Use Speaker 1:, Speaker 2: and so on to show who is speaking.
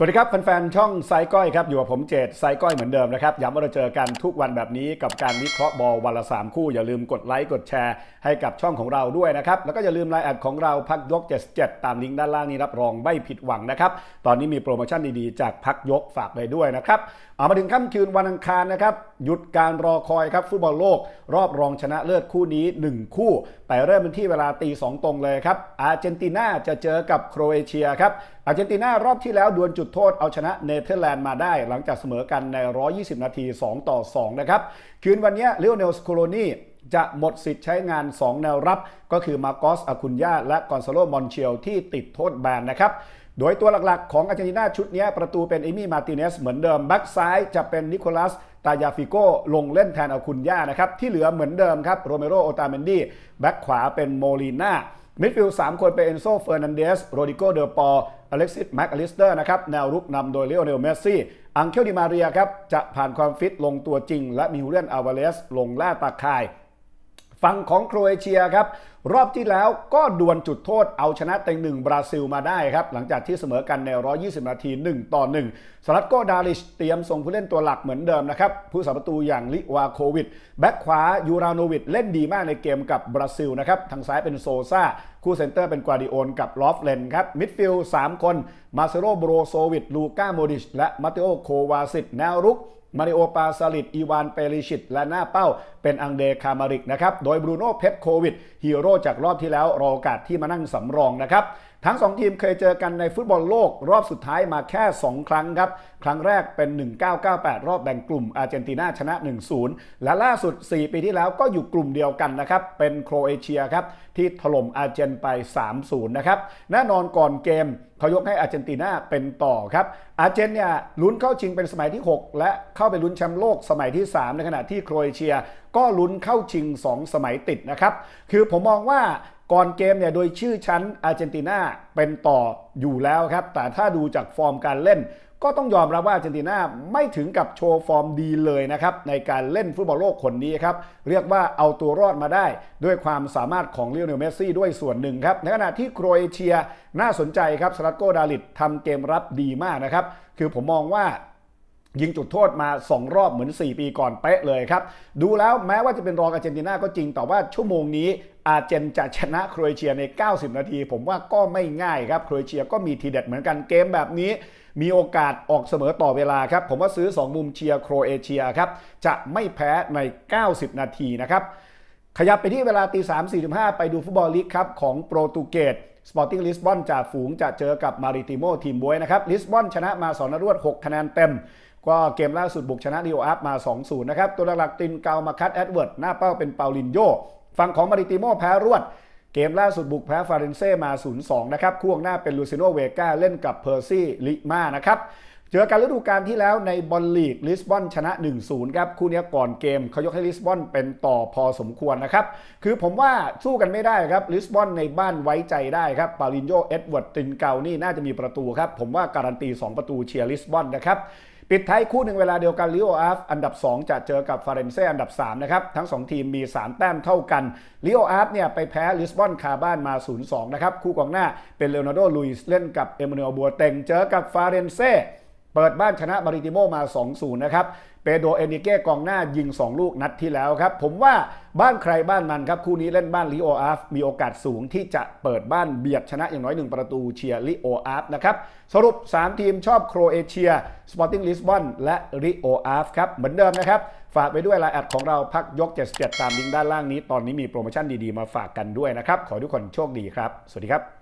Speaker 1: สวัสดีครับแฟนๆช่องไซก้อยครับอยู่กับผมเจตไซก้อยเหมือนเดิมนะครับย้ำว่าเราเจอกันทุกวันแบบนี้กับการวิเคราะห์บอลวันละ 3 คู่ อย่าลืมกดไลค์กดแชร์ให้กับช่องของเราด้วยนะครับแล้วก็อย่าลืมไลน์แอดของเราพักยก 77 ตามลิงก์ด้านล่างนี้รับรองไม่ผิดหวังนะครับตอนนี้มีโปรโมชั่นดีๆ จากพักยกฝากไปด้วยนะครับเอามาถึงค่ำคืนวันอังคารนะครับหยุดการรอคอยครับฟุตบอลโลก รอบรองชนะเลิศคู่นี้ 1 คู่ ไปเริ่มเป็นที่เวลาตีสองตรงเลยครับอาร์เจนตินาจะเจอกับโครเอเชียครับ อาร์เจนตินารอบที่แล้วดวลจุดโทษเอาชนะเนเธอร์แลนด์มาได้ หลังจากเสมอกันใน 120 นาที 2 ต่อ 2 นะครับ คืนวันนี้เลโอเนลสโคโลนีจะหมดสิทธิ์ใช้งาน 2 แนวรับ ก็คือมาโกสอาคุนยาและกอนซาโลมอนเชียลที่ติดโทษแบนนะครับโดยตัวหลักๆ ของอาร์เจนตินาชุดนี้ประตูเป็นเอมี่มาติเนสเหมือนเดิมแบ็กซ้ายจะเป็นนิโคลัสตายาฟิโกลงเล่นแทนอาคุนยานะครับที่เหลือเหมือนเดิมครับโรเมโรโอตาเมนดีแบ็กขวาเป็นโมลีนา มิดฟิลด์สามคนเป็นเอนโซเฟอร์นันเดสโรดิโกเดอปออเล็กซิสแม็กอลิสเตอร์นะครับแนวรุกนำโดยเลโอเนลเมสซี่ อังเคลดิมาเรียครับจะผ่านความฟิตลงตัวจริง และมีฮูเลียนอาวาเลสลงล่าตาข่าย ฝั่งของโครเอเชียครับรอบที่แล้วก็ดวลจุดโทษเอาชนะเต็งหนึ่งบราซิลมาได้ครับ หลังจากที่เสมอกันใน 120 นาที 1 ต่อ 1สลัดโกดาลิชเตรียมส่งผู้เล่นตัวหลักเหมือนเดิมนะครับ ผู้สาประตูอย่างลิวาโควิด แบ็คขวายูราโนวิดเล่นดีมากในเกมกับบราซิลนะครับ ทางซ้ายเป็นโซซาคู่เซนเตอร์เป็นกวาดิโอนกับลอฟเลนครับ มิดฟิลด์3คน มาเซโรโบรโซวิดลูก้าโมดิช และมาเตโอโควาซิตแนวรุก มาริโอปาซาลิดอีวานเปริชิต และหน้าเป้าเป็นอังเดคามาริกนะครับ โดยบรูโน่เพ็โควิดฮีโร่จากรอบที่แล้วรอโอกาสที่มานั่งสำรองนะครับทั้ง 2 ทีมเคยเจอกันในฟุตบอลโลกรอบสุดท้ายมาแค่ 2 ครั้งครับ ครั้งแรกเป็น 1998 รอบแบ่งกลุ่มอาร์เจนตินาชนะ 1-0 และล่าสุด 4 ปีที่แล้วก็อยู่กลุ่มเดียวกันนะครับ เป็นโครเอเชียครับ ที่ถล่มอาร์เจนไป 3-0 นะครับ แน่นอนก่อนเกมเขายกให้อาร์เจนตินาเป็นต่อครับ อาร์เจนเนี่ยลุ้นเข้าชิงเป็นสมัยที่ 6 และเข้าไปลุ้นแชมป์โลกสมัยที่ 3 ในขณะที่โครเอเชีย ก็ลุ้นเข้าชิง 2 สมัยติดนะครับ คือผมมองว่า ก่อนเกมเนี่ยโดยชื่อชั้นอาร์เจนตินาเป็นต่ออยู่แล้วครับ แต่ถ้าดูจากฟอร์มการเล่น ก็ต้องยอมรับว่าอาร์เจนตินาไม่ถึงกับโชว์ฟอร์มดีเลยนะครับ ในการเล่นฟุตบอลโลกคนนี้ครับ เรียกว่าเอาตัวรอดมาได้ ด้วยความสามารถของลิโอเนลเมสซี่ด้วยส่วนหนึ่งครับ ในขณะที่โครเอเชียน่าสนใจครับสลัดโกดาลิดทำเกมรับดีมากนะครับคือผมมองว่า ยิงจุดโทษมา 2 รอบเหมือน 4 ปีก่อนเป๊ะเลยครับ ดูแล้วแม้ว่าจะเป็นรองอาร์เจนตินาก็จริง แต่ว่าชั่วโมงนี้อาร์เจนจะชนะโครเอเชียใน 90 นาที ผมว่าก็ไม่ง่ายครับโครเอเชียก็มีทีเด็ดเหมือนกันเกมแบบนี้ มีโอกาสออกเสมอต่อเวลาครับ ผมว่าซื้อ 2 มุมเชียร์โครเอเชียครับจะไม่แพ้ใน 90 นาทีนะครับขยับไปที่เวลาตีสามสี่สิบห้าไปดูฟุตบอลลีกครับของโปรตุเกสสปอร์ติ้งลิสบอนจากฝูงจะเจอกับมาริติโมทีมบวยนะครับลิสบอนชนะมา2นัดรวด 6 คะแนนเต็ม ก็เกมล่าสุดบุกชนะดิโออาร์มา 2-0 นะครับ ตัวหลักๆตินเกามาคัตแอดเวิร์ด หน้าเป้าเป็นเปาลินโยฝั่งของมาริติโมแพ้รวด เกมล่าสุดบุกแพ้ฟาเรนเซ่มา 0-2 นะครับคู่ข้างหน้าเป็นลูซิโนเวกาเล่นกับเพอร์ซี่ลิมานะครับเจอกันฤดูกาลที่แล้วในบอลลีกลิสบอนชนะ 1-0 ครับ คู่นี้ก่อนเกมเขายกให้ลิสบอนเป็นต่อพอสมควรนะครับ คือผมว่าสู้กันไม่ได้ครับลิสบอนในบ้านไว้ใจได้ครับปาลินโยเอ็ดเวิร์ดตินเกานี่น่าจะมีประตูครับ ผมว่าการันตี 2 ประตูเชียร์ลิสบอนนะครับ ปิดท้ายคู่หนึ่งเวลาเดียวกันลิโออาฟอันดับ 2 จะเจอกับฟาเรนเซอันดับ3นะครับทั้ง 2 ทีมมี 3 แต้มเท่ากันลิโออาฟเนี่ยไปแพ้ลิสบอนคาบ้านมา 0-2 นะครับ คู่กองหน้าเป็นเลโอนาร์โดลุยส์เล่นกับเอมานูเอลบัวเต็งเจอกับฟาเรนเซ่เปิดบ้านชนะมาริติโมมา 2-0 นะครับ โดเอนิเก้กองหน้ายิง 2 ลูกนัดที่แล้วครับ ผมว่าบ้านใครบ้านมันครับ คู่นี้เล่นบ้านลิโออาฟมีโอกาสสูงที่จะเปิดบ้านเบียดชนะอย่างน้อย 1 ประตูเชียร์ลิโออาฟนะครับ สรุป 3 ทีมชอบโครเอเชีย สปอร์ติ้งลิสบอนและลิโออาฟครับ เหมือนเดิมนะครับ ฝากไปด้วยไลน์แอดของเราพักยก 77 ตามลิงก์ด้านล่างนี้ ตอนนี้มีโปรโมชั่นดีๆมาฝากกันด้วยนะครับ ขอทุกคนโชคดีครับ สวัสดีครับ